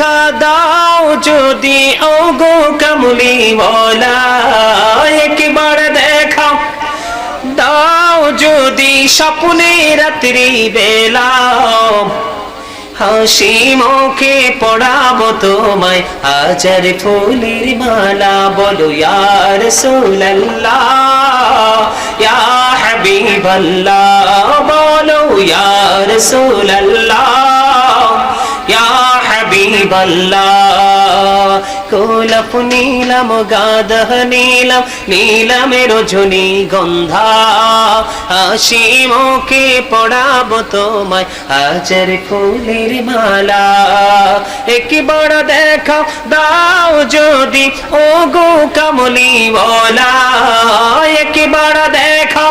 দেখা দাও যদি ও গো কামলি বলা। একবার দেখাও। দাও যদি স্বপ্নে রাত্রি বেলা হাসি মুখে পড়াবো তোমায়। হাজার ফুলের মালা বলো ইয়ার সুল্লাহ ইয়া হাবিবাল্লাহ, বলো ইয়ার সুল্লাহ হাবিবাল্লাহ কোলাপ নীলাম গাদহ নীলাম নীলামের রজনী গন্ধা হাসি মুখে পড়াবো তোমায় হাজার ফুলের মালা একবার দেখা দাও যদি ও গো কামলি বলা একবার দেখা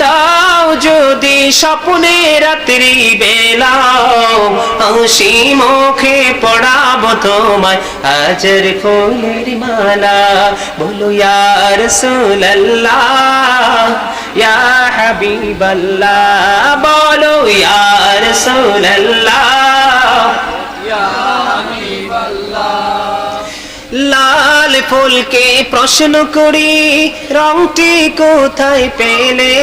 দাও যদি স্বপ্নে রাত্রি বেলা হাসি মুখে পড়াবো তোমায়, হাজার ফুলের মালা। বলো ইয়ার সুল্লাহ ইয়া হাবিবাল্লাহ, বলো ইয়ার সুল্লাহ লাল ফুলকে প্রশ্ন করি, রংটি কোথায় পেলে?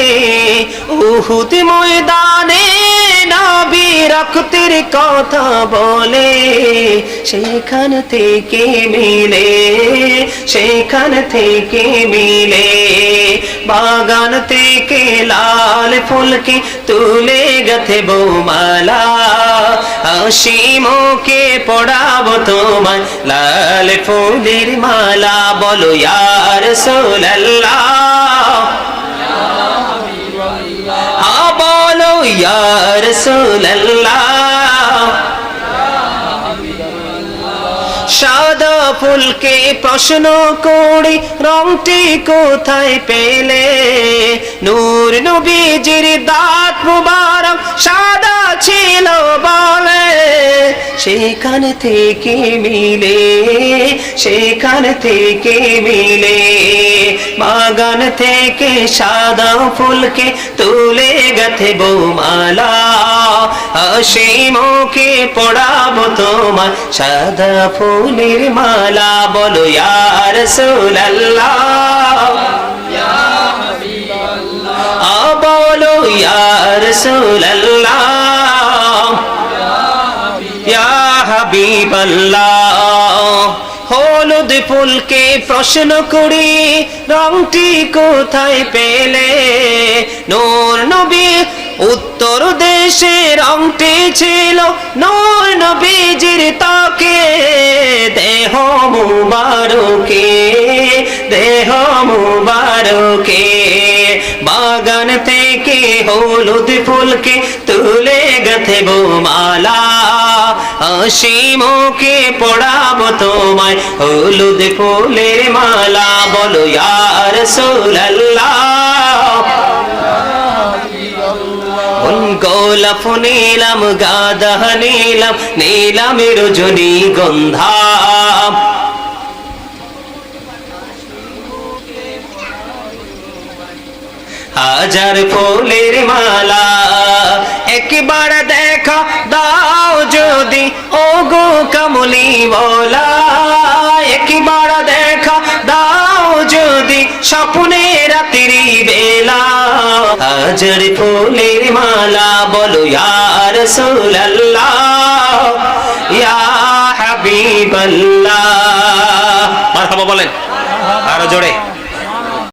উহুদ ময়দানে নবী রক্তের কথা বলে সেখান থেকে মিলে সেখান থেকে মিলে বাগান থেকে লাল ফুলকে তুলে গেথে বৌমালা হাসি মুখে পড়াবো তোমায় লাল ফুলের মালা বলো ইয়ার সোল্লাহ আ বলো ইয়ার সোল্লাহ ফুলকে প্রশ্ন করি রংটি কোথায় পেলে? নূর নবীজির দাঁত মুবারক সাদা ছিল বলে। সেখান থেকে মিলে সেখান থেকে মিলে। বাগান থেকে সাদা ফুলকে তুলে গেথে বৌমালা। হাসি মুখে পড়াবো তোমার সাদা ফুলের মালা। বলো ইয়ার সুল্লাহ আ বলো ইয়ার সুল্লাহ ইয়া হলুদ ফুলকে প্রশ্ন করি, রংটি কোথায় পেলে? নূর নবী উত্তর দেশে রংটি ছিল নূর নবীজির তাকে দেহ মুবারকে দেহ মুবারকে। বাগান থেকে হলুদ ফুলকে তুলে গেথে বোমালা হাসি পড়াবো তোমায় হলুদ ফুলের মালা। বলো ইয়ার সোল্লাহ গোলাপ নীলাম, গাদা নীলাম নীলামের রজনী গন্ধা। হাজার ফুলের মালা, একবার দেখা দাও যদি ও গো কামলি বলা একবার দেখা দাও যদি স্বপ্নে রাত্রি বেলা। হাজার ফুলের মালা বলো ইয়ার সুল্লাহ ইয়া বলেন আরও জোরে।